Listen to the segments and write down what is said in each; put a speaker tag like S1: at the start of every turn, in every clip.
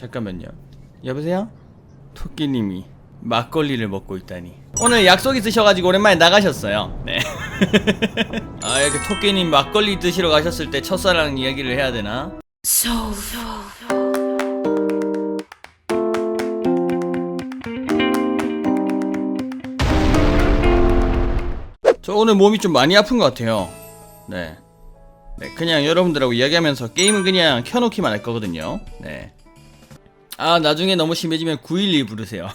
S1: 잠깐만요. 여보세요? 토끼님이 막걸리를 먹고 있다니. 오늘 약속 있으셔가지고 오랜만에 나가셨어요. 네. 아 이렇게 토끼님 막걸리 드시러 가셨을 때 첫사랑 이야기를 해야 되나? 저 오늘 몸이 좀 많이 아픈 것 같아요. 네. 네, 그냥 여러분들하고 이야기하면서 게임은 그냥 켜놓기만 할 거거든요. 네. 아, 나중에 너무 심해지면 911 부르세요.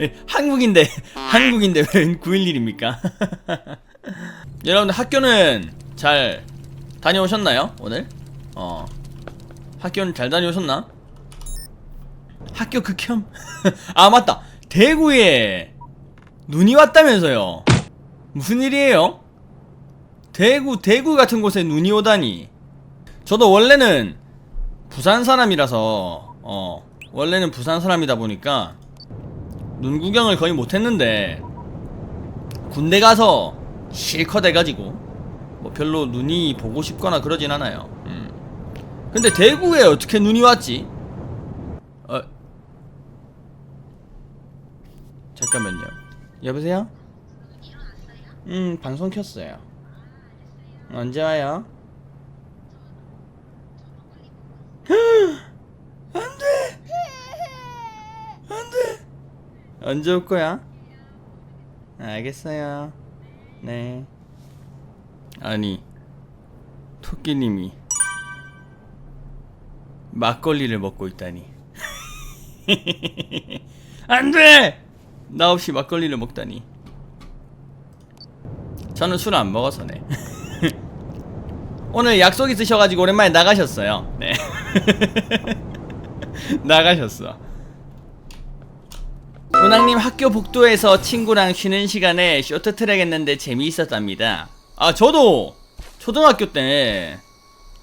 S1: 예, 한국인데, 한국인데 왜 911입니까? 여러분들 학교는 잘 다녀오셨나요? 오늘? 어. 학교는 잘 다녀오셨나? 학교 극혐? 아, 맞다. 대구에 눈이 왔다면서요. 무슨 일이에요? 대구, 대구 같은 곳에 눈이 오다니. 저도 원래는 부산 사람이라서, 어, 원래는 부산 사람이다 보니까 눈 구경을 거의 못했는데, 군대 가서 실컷 해가지고, 뭐 별로 눈이 보고 싶거나 그러진 않아요. 음. 근데 대구에 어떻게 눈이 왔지? 어, 잠깐만요. 여보세요? 음, 방송 켰어요. 언제 와요? 안 돼! 안 돼! 언제 올 거야? 알겠어요. 네. 아니, 토끼님이 막걸리를 먹고 있다니. 안 돼! 나 없이 막걸리를 먹다니. 저는 술 안 먹어서네. 오늘 약속 있으셔가지고 오랜만에 나가셨어요. 네. 나가셨어. 운항님 학교 복도에서 친구랑 쉬는 시간에 쇼트트랙 했는데 재미있었답니다. 아 저도 초등학교 때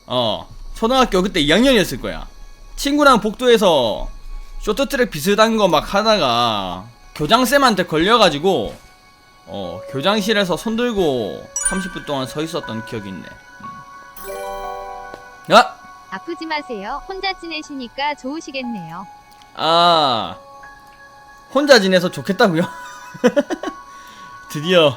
S1: 어 초등학교 그때 2학년이었을 거야. 친구랑 복도에서 쇼트트랙 비슷한 거 막 하다가 교장쌤한테 걸려가지고 어 교장실에서 손 들고 30분 동안 서 있었던 기억이 있네. 음. 아!
S2: 아프지 마세요. 혼자 지내시니까 좋으시겠네요.
S1: 아 혼자 지내서 좋겠다고요? 드디어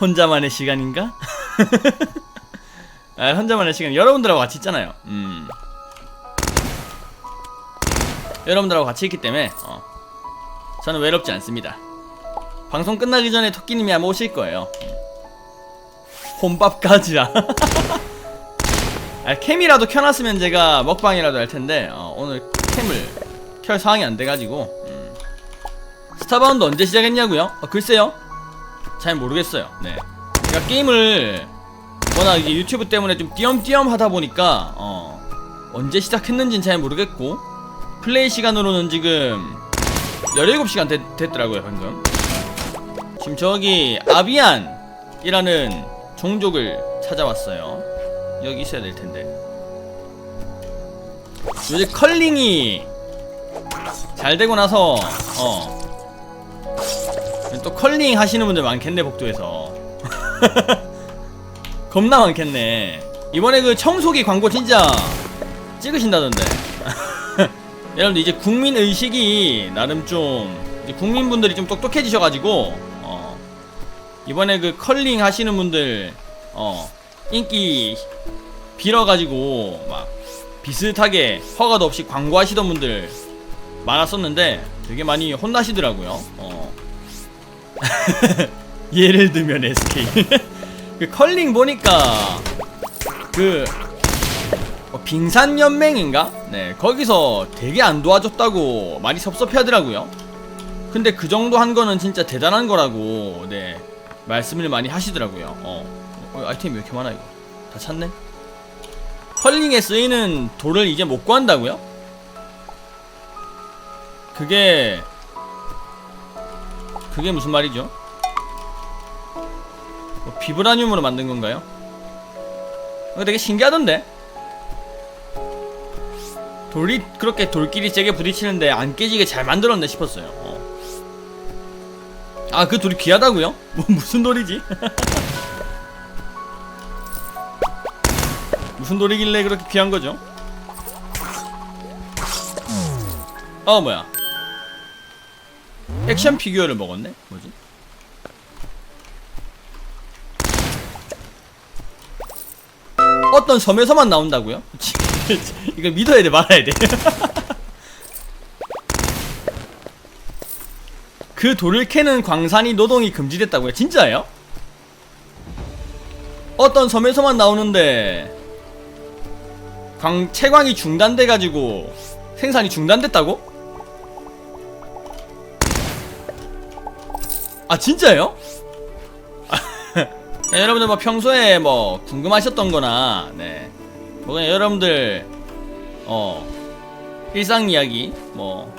S1: 혼자만의 시간인가? 아, 혼자만의 시간 여러분들하고 같이 있잖아요. 음. 여러분들하고 같이 있기 때문에 어. 저는 외롭지 않습니다. 방송 끝나기 전에 토끼님이 아마 오실 거예요. 혼밥까지야. 아, 캠이라도 켜놨으면 제가 먹방이라도 할 텐데 어, 오늘 캠을 켤 상황이 안 돼가지고 음. 스타바운드 언제 시작했냐고요? 어, 글쎄요. 잘 모르겠어요. 네. 제가 게임을 워낙 이게 유튜브 때문에 좀 띄엄띄엄 하다 보니까 어, 언제 시작했는지는 잘 모르겠고 플레이 시간으로는 지금 17시간 됐, 됐더라고요 방금 지금 저기 아비안이라는 종족을 찾아왔어요 여기 있어야 될 텐데. 요새 컬링이 잘 되고 나서 어. 또 컬링 하시는 분들 많겠네 복도에서. 겁나 많겠네. 이번에 그 청소기 광고 진짜 찍으신다던데. 여러분들 이제 국민 의식이 나름 좀 국민분들이 좀 똑똑해지셔가지고 어. 이번에 그 컬링 하시는 분들 어 인기 빌어가지고 막 비슷하게 허가도 없이 광고하시던 분들 많았었는데 되게 많이 혼나시더라고요. 어. 예를 들면 SK 그 컬링 보니까 그 어, 빙산 연맹인가? 네 거기서 되게 안 도와줬다고 많이 섭섭해하더라고요. 근데 그 정도 한 거는 진짜 대단한 거라고 네 말씀을 많이 하시더라고요. 어, 어 아이템이 왜 이렇게 많아 이거 다 찾네. 컬링에 쓰이는 돌을 이제 못 구한다고요? 그게 그게 무슨 말이죠? 뭐 비브라늄으로 만든 건가요? 이거 되게 신기하던데? 돌이 그렇게 돌끼리 세게 부딪히는데 안 깨지게 잘 만들었네 싶었어요. 어. 아, 그 돌이 귀하다고요? 뭐 무슨 돌이지? 무슨 돌이길래 그렇게 귀한 거죠? 어 뭐야 액션 피규어를 먹었네 뭐지 어떤 섬에서만 나온다고요? 이거 믿어야 돼 말아야 돼. 그 돌을 캐는 광산이 노동이 금지됐다고요? 진짜예요? 어떤 섬에서만 나오는데 광 채광이 중단돼 가지고 생산이 중단됐다고? 아 진짜예요? 네, 여러분들 뭐 평소에 뭐 궁금하셨던 거나 네. 뭐 그냥 여러분들 어 일상 이야기 뭐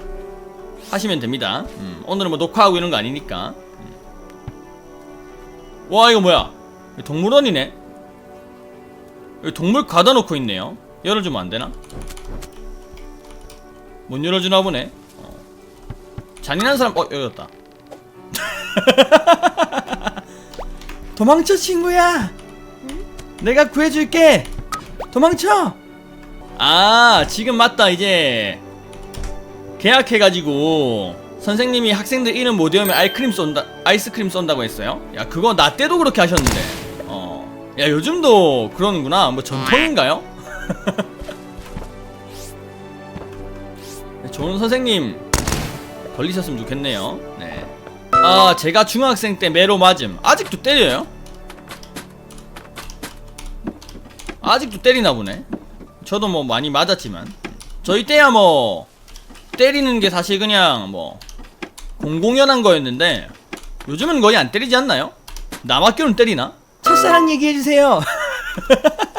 S1: 하시면 됩니다. 음, 오늘은 뭐 녹화하고 이런 거 아니니까. 음. 와 이거 뭐야? 동물원이네. 동물 가다 놓고 있네요. 열어주면 안 되나? 못 열어주나 보네. 어. 잔인한 사람 어 열었다. 도망쳐 친구야. 내가 구해줄게. 도망쳐. 아 지금 맞다 이제 계약해가지고 선생님이 학생들 이름 못 외우면 아이스크림 쏜다 아이스크림 쏜다고 했어요. 야 그거 나 때도 그렇게 하셨는데. 어. 야 요즘도 그러는구나. 뭐 전통인가요? 좋은 선생님 걸리셨으면 좋겠네요. 네. 아 제가 중학생 때 매로 맞음 아직도 때려요? 아직도 때리나 보네 저도 뭐 많이 맞았지만 저희 때야 뭐 때리는 게 사실 그냥 뭐 공공연한 거였는데 요즘은 거의 안 때리지 않나요? 남학교는 때리나? 첫사랑 얘기해주세요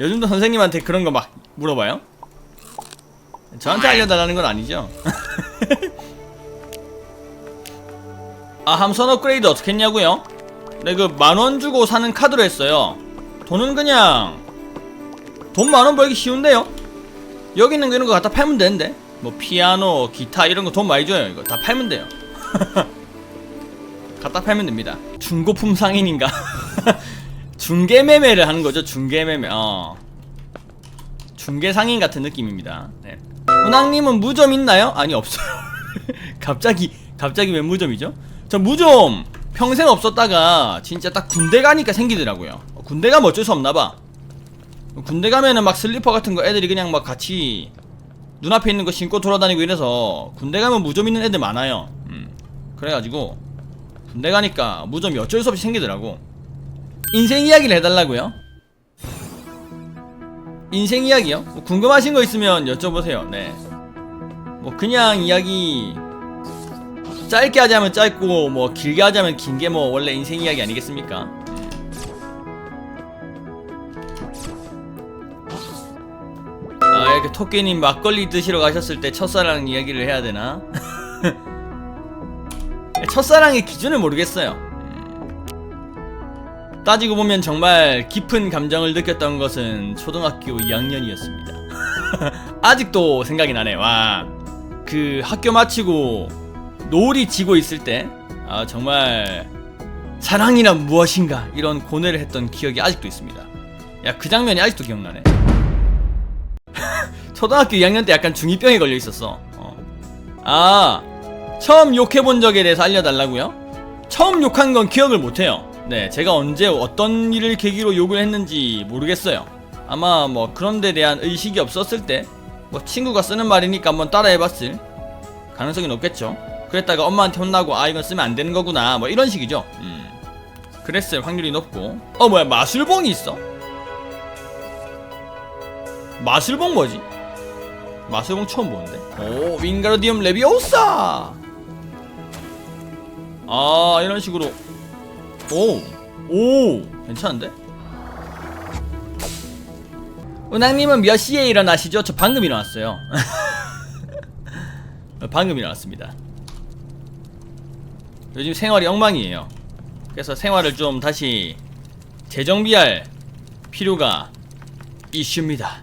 S1: 요즘도 선생님한테 그런 거 막 물어봐요? 저한테 알려달라는 건 아니죠 아 함선 업그레이드 어떻게 했냐고요? 네 그 만 원 주고 사는 카드로 했어요 돈은 그냥 돈 만 원 벌기 쉬운데요? 여기 있는 거 이런 거 갖다 팔면 되는데 뭐 피아노, 기타 이런 거 돈 많이 줘요 이거 다 팔면 돼요 갖다 팔면 됩니다 중고품 상인인가? 중개 매매를 하는 거죠 중개 매매 어 중개 상인 같은 느낌입니다 네. 은왕님은 무좀 있나요? 아니 없어요 갑자기 갑자기 왜 무좀이죠? 저 무좀 평생 없었다가 진짜 딱 군대 가니까 생기더라고요. 어, 군대 가면 어쩔 수 없나봐. 군대 가면은 막 슬리퍼 같은 거 애들이 그냥 막 같이 눈앞에 있는 거 신고 돌아다니고 이래서 군대 가면 무좀 있는 애들 많아요. 음. 그래가지고 군대 가니까 무좀이 어쩔 수 없이 생기더라고. 인생 이야기를 해달라고요? 인생 이야기요? 뭐 궁금하신 거 있으면 여쭤보세요. 네. 뭐 그냥 이야기 짧게 하자면 짧고 뭐 길게 하자면 긴 게 뭐 원래 인생 이야기 아니겠습니까? 아 이렇게 토끼님 막걸리 드시러 가셨을 때 첫사랑 이야기를 해야 되나? 첫사랑의 기준을 모르겠어요. 음. 따지고 보면 정말 깊은 감정을 느꼈던 것은 초등학교 2학년이었습니다. 아직도 생각이 나네. 와, 그 학교 마치고 노을이 지고 있을 때, 아 정말 사랑이란 무엇인가 이런 고뇌를 했던 기억이 아직도 있습니다. 야, 그 장면이 아직도 기억나네. 초등학교 2학년 때 약간 중2병에 걸려 있었어. 어. 아, 처음 욕해본 적에 대해서 알려달라고요? 처음 욕한 건 기억을 못해요. 네, 제가 언제 어떤 일을 계기로 욕을 했는지 모르겠어요. 아마 뭐 그런 데 대한 의식이 없었을 때, 뭐 친구가 쓰는 말이니까 한번 따라해봤을 가능성이 높겠죠. 그랬다가 엄마한테 혼나고 아 이건 쓰면 안 되는 거구나 뭐 이런 식이죠. 음. 그랬을 확률이 높고. 어 뭐야 마술봉이 있어? 마술봉 뭐지? 마술봉 처음 보는데. 오 윙가르디움 레비오사. 아 이런 식으로. 오. 오 괜찮은데? 은항님은 몇 시에 일어나시죠? 저 방금 일어났어요. 방금 일어났습니다. 요즘 생활이 엉망이에요. 그래서 생활을 좀 다시 재정비할 필요가 이슈입니다.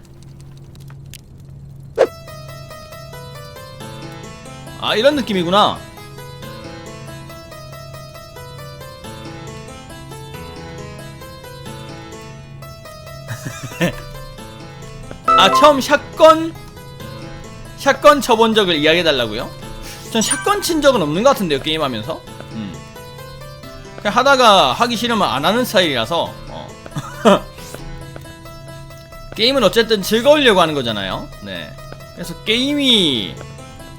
S1: 아 이런 느낌이구나. 아 처음 샷건 샷건 쳐본 적을 이야기해달라고요? 전 샷건 친 적은 없는 것 같은데요 게임하면서 음. 그냥 하다가 하기 싫으면 안 하는 스타일이라서 어. 게임은 어쨌든 즐거우려고 하는 거잖아요 네 그래서 게임이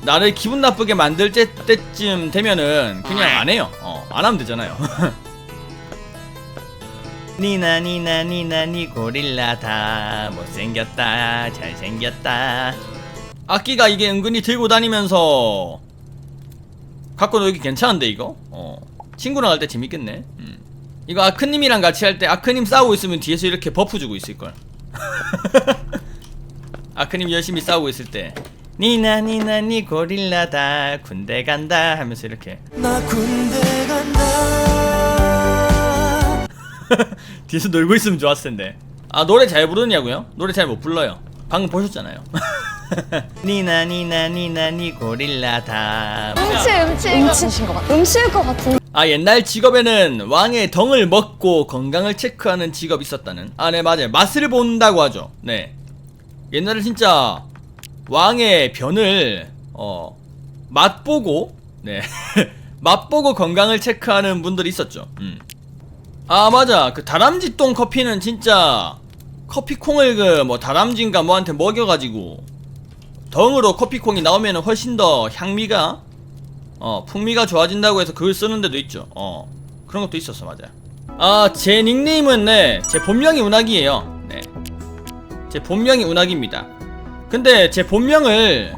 S1: 나를 기분 나쁘게 만들 때, 때쯤 되면은 그냥 안 해요 어, 안 하면 되잖아요 니나 니나 니나 니 고릴라다 못생겼다 잘생겼다. 악기가 이게 은근히 들고 다니면서. 갖고 놀기 괜찮은데 이거? 어. 친구랑 할 때 재밌겠네. 음. 이거 아크님이랑 같이 할 때 아크님 싸우고 있으면 뒤에서 이렇게 버프 주고 있을걸. 아크님 열심히 싸우고 있을 때. 니나 니나 니 고릴라다 군대 간다 하면서 이렇게.
S3: 나 군대 간다
S1: 뒤에서 놀고 있으면 좋았을 텐데. 아 노래 잘 부르냐고요? 노래 잘 못 불러요. 방금 보셨잖아요. 니나 니나 니나 니 고릴라다.
S4: 음치 음치 음치신 것 같아. 음치일 것 같은.
S1: 아 옛날 직업에는 왕의 덩을 먹고 건강을 체크하는 직업이 있었다는. 아 네 맞아요. 맛을 본다고 하죠. 네. 옛날에 진짜 왕의 변을 어 맛보고 네 맛보고 건강을 체크하는 분들이 있었죠. 음. 아 맞아. 그 다람쥐 똥 커피는 진짜 커피콩을 그 뭐 다람쥐인가 뭐한테 먹여가지고 덩으로 커피콩이 나오면 훨씬 더 향미가 어 풍미가 좋아진다고 해서 그걸 쓰는 데도 있죠. 어 그런 것도 있었어 맞아요 아제 닉네임은 네제 본명이 운학이에요. 네제 본명이 운학입니다. 근데 제 본명을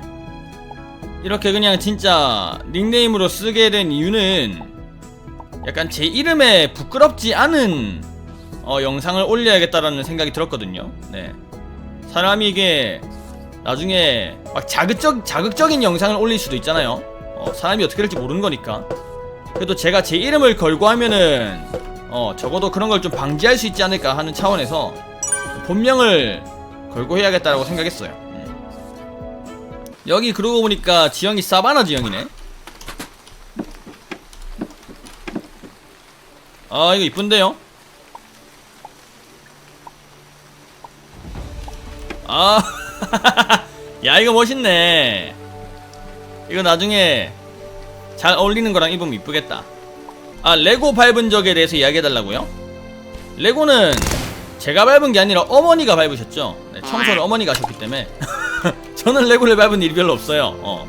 S1: 이렇게 그냥 진짜 닉네임으로 쓰게 된 이유는 약간 제 이름에 부끄럽지 않은 어, 영상을 올려야겠다라는 생각이 들었거든요. 네. 사람이 이게 나중에 막 자극적 자극적인 영상을 올릴 수도 있잖아요. 어, 사람이 어떻게 될지 모르는 거니까. 그래도 제가 제 이름을 걸고 하면은 어, 적어도 그런 걸 좀 방지할 수 있지 않을까 하는 차원에서 본명을 걸고 해야겠다라고 생각했어요. 음. 여기 그러고 보니까 지형이 사바나 지형이네. 아 이거 이쁜데요? 아, 야 이거 멋있네. 이거 나중에 잘 어울리는 거랑 입으면 이쁘겠다. 아 레고 밟은 적에 대해서 이야기해달라고요? 레고는 제가 밟은 게 아니라 어머니가 밟으셨죠. 네, 청소를 어머니가 하셨기 때문에 저는 레고를 밟은 일이 별로 없어요. 어.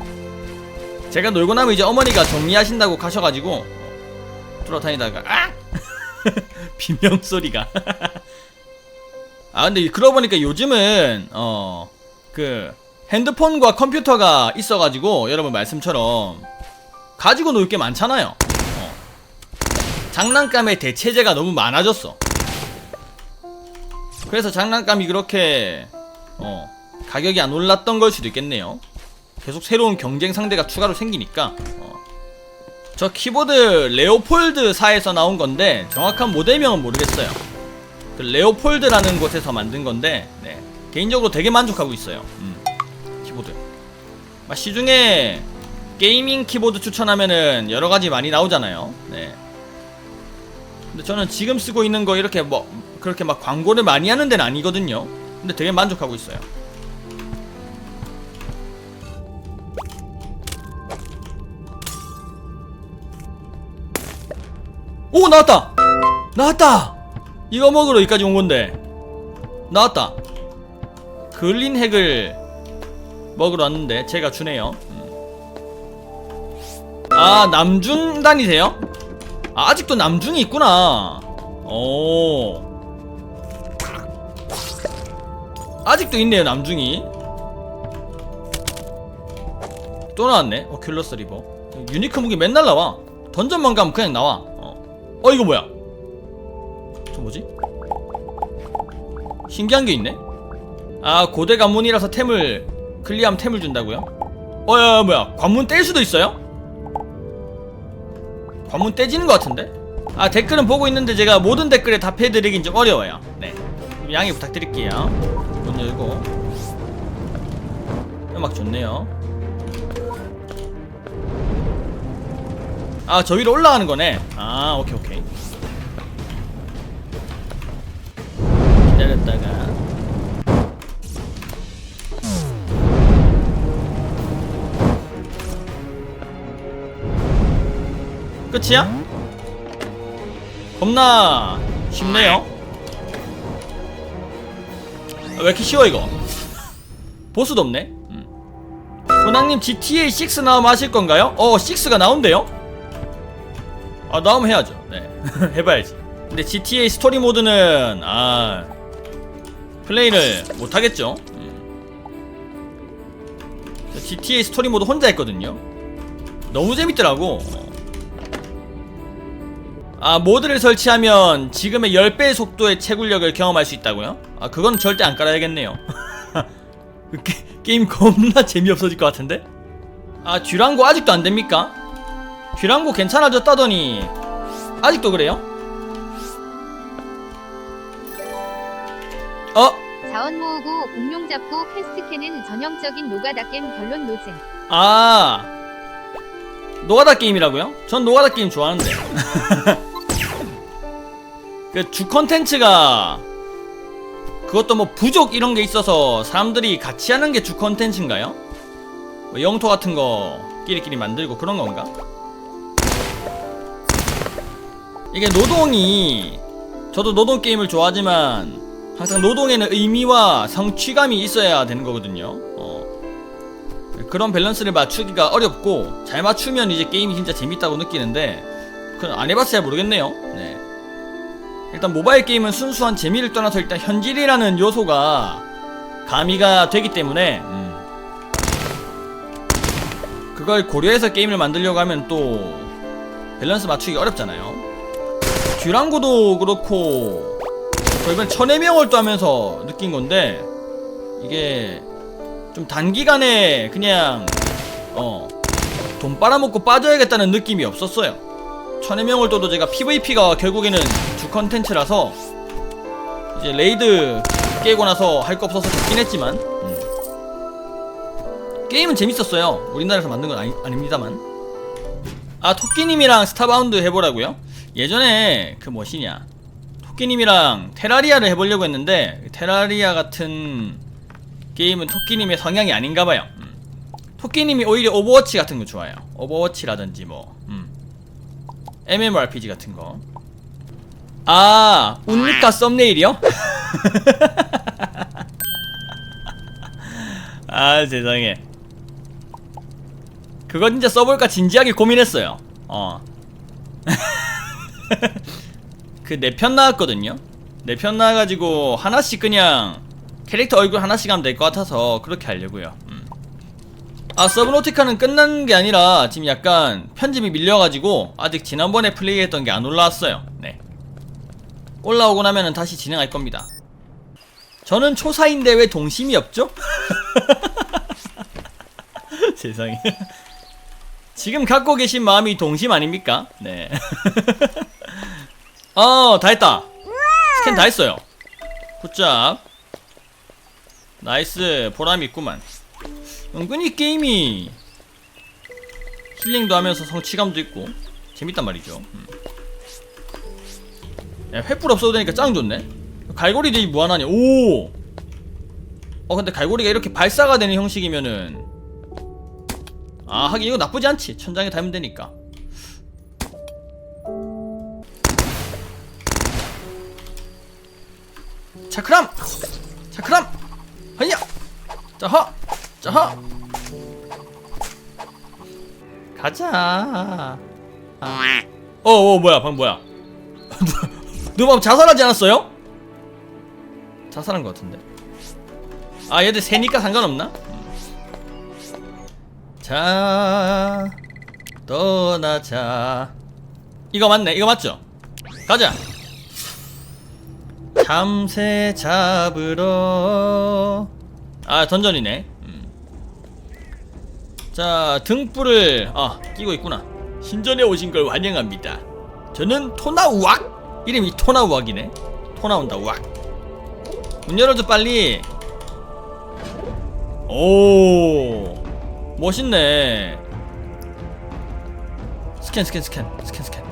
S1: 제가 놀고 나면 이제 어머니가 정리하신다고 가셔가지고 돌아다니다가 아! 비명 소리가. 아 근데 그러고 보니까 요즘은 어 그 핸드폰과 컴퓨터가 있어가지고 여러분 말씀처럼 가지고 놀 게 많잖아요. 어. 장난감의 대체제가 너무 많아졌어. 그래서 장난감이 그렇게 어 가격이 안 올랐던 걸 수도 있겠네요. 계속 새로운 경쟁 상대가 추가로 생기니까. 어. 저 키보드 레오폴드 사에서 나온 건데 정확한 모델명은 모르겠어요. 그 레오폴드라는 곳에서 만든 건데 네. 개인적으로 되게 만족하고 있어요. 음. 키보드. 막 시중에 게이밍 키보드 추천하면은 여러 가지 많이 나오잖아요. 네. 근데 저는 지금 쓰고 있는 거 이렇게 뭐 그렇게 막 광고를 많이 하는 데는 아니거든요. 근데 되게 만족하고 있어요. 오 나왔다. 나왔다. 이거 먹으러 여기까지 온 건데. 나왔다. 글린 핵을 먹으러 왔는데 제가 주네요. 음. 아 남중단이세요? 아, 아직도 남중이 있구나. 오. 아직도 있네요 남중이. 또 나왔네. 오큘러스 리버. 유니크 무기 맨날 나와. 던전만 가면 그냥 나와 어, 어 이거 뭐야 저 뭐지? 신기한 게 있네 아 고대 관문이라서 템을 클리어하면 템을 준다고요? 어야 뭐야 관문 뗄 수도 있어요? 관문 떼지는 것 같은데? 아 댓글은 보고 있는데 제가 모든 댓글에 답해드리긴 좀 어려워요 네 양해 부탁드릴게요 문 열고 음악 좋네요 아, 저 위로 올라가는 거네. 아, 오케이, 오케이. 기다렸다가. 끝이야? 겁나 쉽네요. 아, 왜 이렇게 쉬워 이거? 보스도 없네. 음. 호낭님 GTA 6 나오면 하실 건가요? 어, 6가 나온대요. 아 나오면 해야죠 네 해봐야지 근데 GTA 스토리 모드는 아 플레이를 못하겠죠 음. 저 GTA 스토리 모드 혼자 했거든요 너무 재밌더라고 아 모드를 설치하면 지금의 10배의 속도의 채굴력을 경험할 수 있다고요? 아 그건 절대 안 깔아야겠네요 그 게, 게임 겁나 재미없어질 것 같은데? 아 듀랑고 아직도 안 됩니까? 듀랑고 괜찮아졌다더니 아직도 그래요? 어?
S2: 자원 모으고 공룡 잡고 퀘스트 캐는 전형적인 노가다 게임 결론 노잼.
S1: 아 노가다 게임이라고요? 전 노가다 게임 좋아하는데 그 주 컨텐츠가 그것도 뭐 부족 이런 게 있어서 사람들이 같이 하는 게 주 컨텐츠인가요? 뭐 영토 같은 거 끼리끼리 만들고 그런 건가? 이게 노동이 저도 노동 게임을 좋아하지만 항상 노동에는 의미와 성취감이 있어야 되는 거거든요. 어. 그런 밸런스를 맞추기가 어렵고 잘 맞추면 이제 게임이 진짜 재밌다고 느끼는데 그건 안 해봤어야 모르겠네요. 네. 일단 모바일 게임은 순수한 재미를 떠나서 일단 현질이라는 요소가 가미가 되기 때문에 음. 그걸 고려해서 게임을 만들려고 하면 또 밸런스 맞추기 어렵잖아요. 듀랑고도 그렇고 저 이번 천의 명월도 하면서 느낀 건데 이게 좀 단기간에 그냥 어 돈 빨아먹고 빠져야겠다는 느낌이 없었어요. 천의 명월도도 제가 PVP가 결국에는 주 컨텐츠라서 이제 레이드 깨고 나서 할 거 없어서 좋긴 했지만 음. 게임은 재밌었어요. 우리나라에서 만든 건 아니, 아닙니다만. 아 토끼님이랑 스타바운드 해보라고요? 예전에 그 뭐시냐 토끼님이랑 테라리아를 해보려고 했는데 테라리아 같은 게임은 토끼님의 성향이 아닌가봐요. 음. 토끼님이 오히려 오버워치 같은 거 좋아해요. 오버워치라든지 뭐 음. MMORPG 같은 거. 아 운니까 썸네일이요? 아 세상에. 그거 진짜 써볼까 진지하게 고민했어요. 어. 그 네 편 나왔거든요. 네 편 나와가지고 하나씩 그냥 캐릭터 얼굴 하나씩 하면 될 것 같아서 그렇게 하려고요. 음. 아 서브노티카는 끝난 게 아니라 지금 약간 편집이 밀려가지고 아직 지난번에 플레이했던 게 안 올라왔어요. 네. 올라오고 나면은 다시 진행할 겁니다. 저는 초사인데 왜 동심이 없죠? 세상에. 지금 갖고 계신 마음이 동심 아닙니까? 네. 어, 다 했다. 스캔 다 했어요. 굿잡. 나이스. 보람이 있구만. 은근히 게임이 힐링도 하면서 성취감도 있고 재밌단 말이죠. 음. 야, 횃불 없어도 되니까 짱 좋네. 갈고리들이 무한하냐. 오! 어, 근데 갈고리가 이렇게 발사가 되는 형식이면은 아 하긴 이거 나쁘지 않지 천장에 달면 되니까 차크람! 차크람! 하야! 자하 자하 가자. 아. 어, 어 뭐야 방금 뭐야? 방금 자살하지 않았어요? 자살한 것 같은데. 아 얘들 새니까 상관없나? 자 떠나자. 이거 맞네 이거 맞죠? 가자 참새 잡으러. 아 던전이네. 음. 자 등불을 아 끼고 있구나. 신전에 오신 걸 환영합니다. 저는 토나우악? 이름이 토나우악이네. 토나온다 우악. 문 열어줘 빨리. 오 멋있네. 스캔 스캔 스캔 스캔 스캔.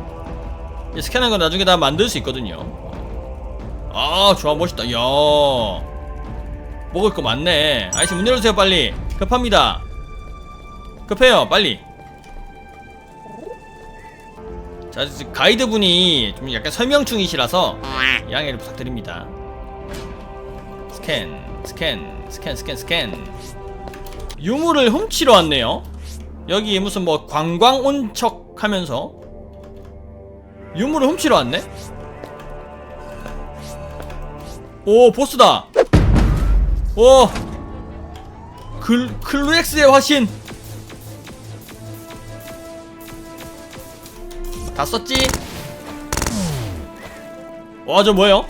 S1: 이 스캔한 거 나중에 다 만들 수 있거든요 아 좋아 멋있다 야 먹을 거 많네 아저씨 문 열어주세요 빨리 급합니다 급해요 빨리 자 가이드 분이 좀 약간 설명 중이시라서 양해를 부탁드립니다. 스캔, 스캔, 스캔, 스캔, 스캔. 유물을 훔치러 왔네요. 여기 무슨 뭐 관광 온 척 하면서 유물을 훔치러 왔네? 오, 보스다! 오! 글, 클루엑스의 화신! 다 썼지? 와, 저 뭐예요?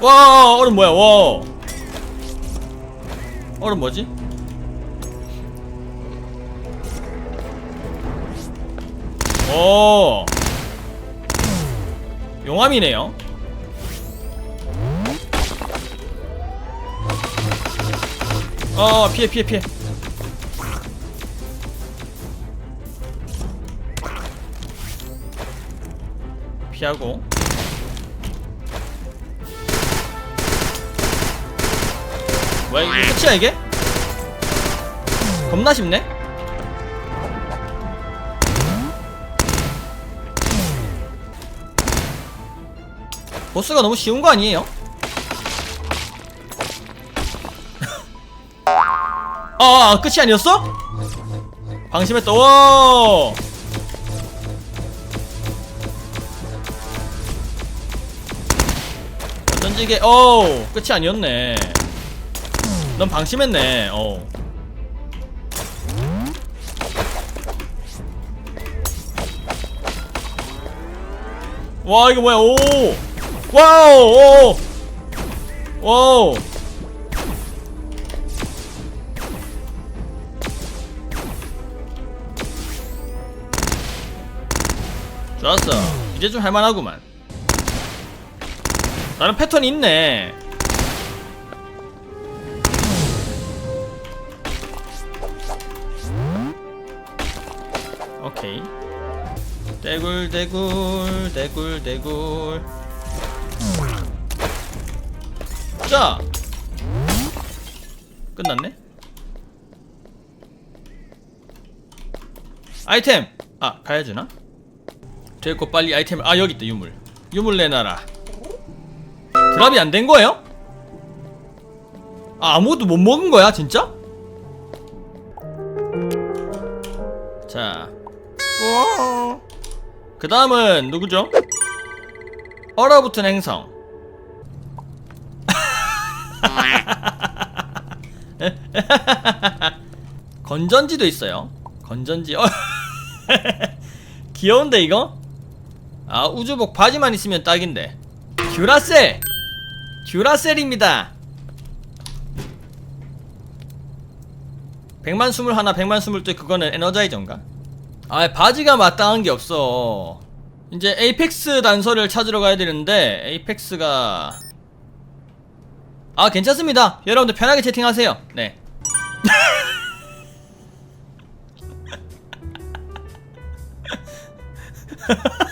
S1: 와, 얼음 뭐야, 와! 얼음 뭐지? 오 용암이네요 어 피해 피해 피해 피하고 뭐야 이게 끝이야 이게? 겁나 쉽네? 보스가 너무 쉬운 거 아니에요? 아, 아 끝이 아니었어? 방심했다. 와 던지게 어 끝이 아니었네. 넌 방심했네. 어 와 이거 뭐야? 오! 와우! 오! 와우 좋았어. 이제 좀 할만하구만. 나는 패턴이 있네. 오케이. 대굴 대굴 대굴 대굴. 자! 끝났네? 아이템! 아 가야되나 됐고 빨리 아이템 아 여기 있다 유물 유물 내놔라 드랍이 안 된 거예요? 아 아무것도 못 먹은 거야 진짜? 자그 다음은 누구죠? 얼어붙은 행성 건전지도 있어요 건전지 어 귀여운데 이거? 아 우주복 바지만 있으면 딱인데. 듀라셀! 듀라셀입니다. 백만 스물 하나 백만 스물 둘 그거는 에너자이저인가? 아 바지가 마땅한 게 없어. 이제 에이펙스 단서를 찾으러 가야 되는데 에이펙스가. 아 괜찮습니다. 여러분들 편하게 채팅하세요. 네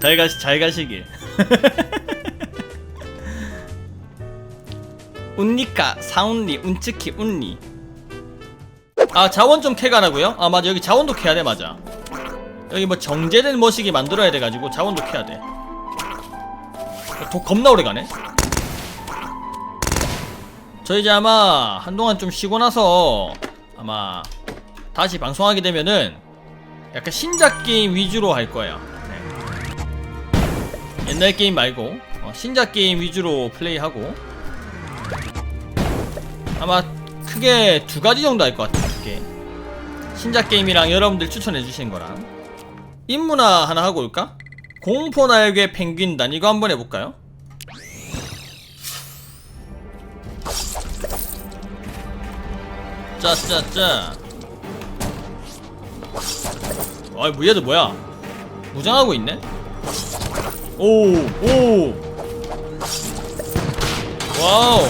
S1: 잘 가시 잘 가시길. 운니까 사운리 운츠키 운니. 아 자원 좀 캐가라고요? 아 맞아 여기 자원도 캐야 돼 맞아. 여기 뭐 정제된 머시기 만들어야 돼가지고 자원도 캐야 돼. 독 겁나 오래 가네. 저 이제 아마 한동안 좀 쉬고 나서 아마 다시 방송하게 되면은 약간 신작 게임 위주로 할 거예요. 네. 옛날 게임 말고 어, 신작 게임 위주로 플레이하고 아마 크게 두 가지 정도 할 것 같아요. 게 신작 게임이랑 여러분들 추천해 주신 거랑 인문화 하나 하고 올까? 공포 날개 펭귄단 이거 한번 해볼까요? 짜짜짜 아이 뭐 얘들 뭐야 무장하고 있네 오 오. 와우.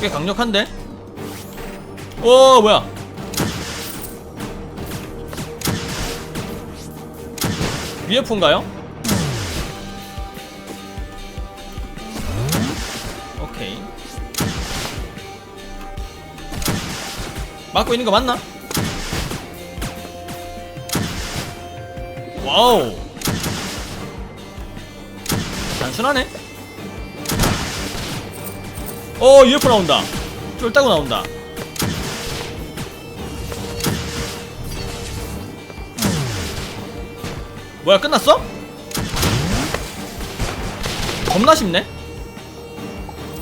S1: 꽤 강력한데? 오 뭐야? UFO인가요? 오케이. 막고 있는 거 맞나? 와우. 단순하네. 어 UFO 나온다. 쫄따구 나온다. 뭐야 끝났어? 겁나 쉽네?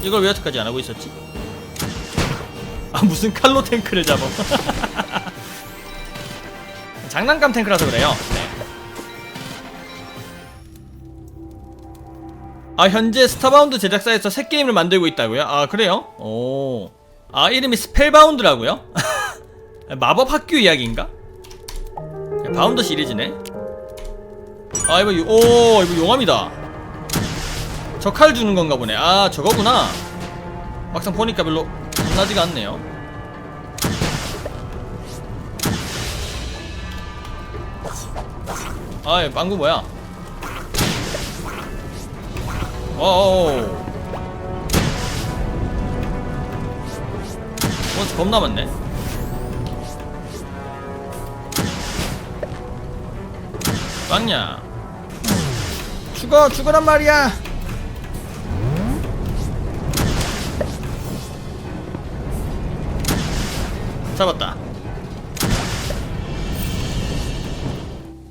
S1: 이걸 왜 여태까지 안 하고 있었지? 아 무슨 칼로 탱크를 잡아. 장난감 탱크라서 그래요 아 현재 스타바운드 제작사에서 새 게임을 만들고 있다고요? 아 그래요? 오. 아 이름이 스펠바운드라고요? 마법 학교 이야기인가? 야, 바운드 시리즈네. 아 이거 유- 오 이거 용암이다. 저 칼 주는 건가 보네. 아 저거구나. 막상 보니까 별로 겁나지가 않네요. 아이 빵구 뭐야? 와우. 어, 겁나 많네. 빵냐? 죽어, 죽어란 말이야. 잡았다.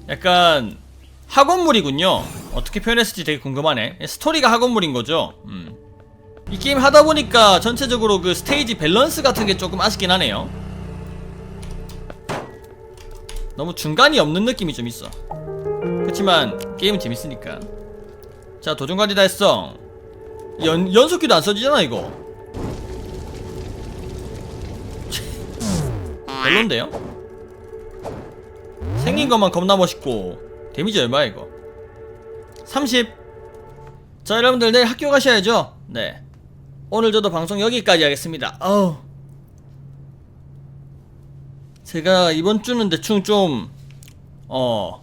S1: 약간 학원물이군요. 어떻게 표현했을지 되게 궁금하네. 스토리가 학원물인 거죠. 음. 이 게임 하다 보니까 전체적으로 그 스테이지 밸런스 같은 게 조금 아쉽긴 하네요. 너무 중간이 없는 느낌이 좀 있어. 그렇지만 게임은 재밌으니까. 자 도전관리 달성. 연 연속기도 안 써지잖아 이거. 별론데요? 생긴 것만 겁나 멋있고 데미지 얼마야 이거? 30. 자 여러분들 내일 학교 가셔야죠. 네. 오늘 저도 방송 여기까지 하겠습니다. 어우. 제가 이번 주는 대충 좀, 어,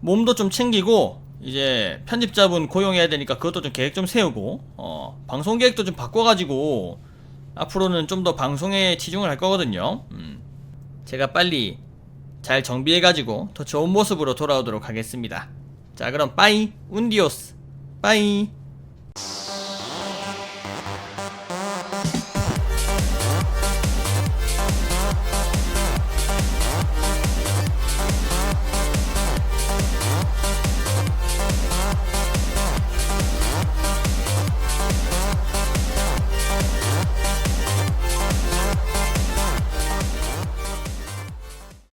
S1: 몸도 좀 챙기고, 이제 편집자분 고용해야 되니까 그것도 좀 계획 좀 세우고, 어, 방송 계획도 좀 바꿔가지고, 앞으로는 좀 더 방송에 치중을 할 거거든요. 음. 제가 빨리 잘 정비해가지고 더 좋은 모습으로 돌아오도록 하겠습니다. 자, 그럼 빠이, 운디오스, 빠이.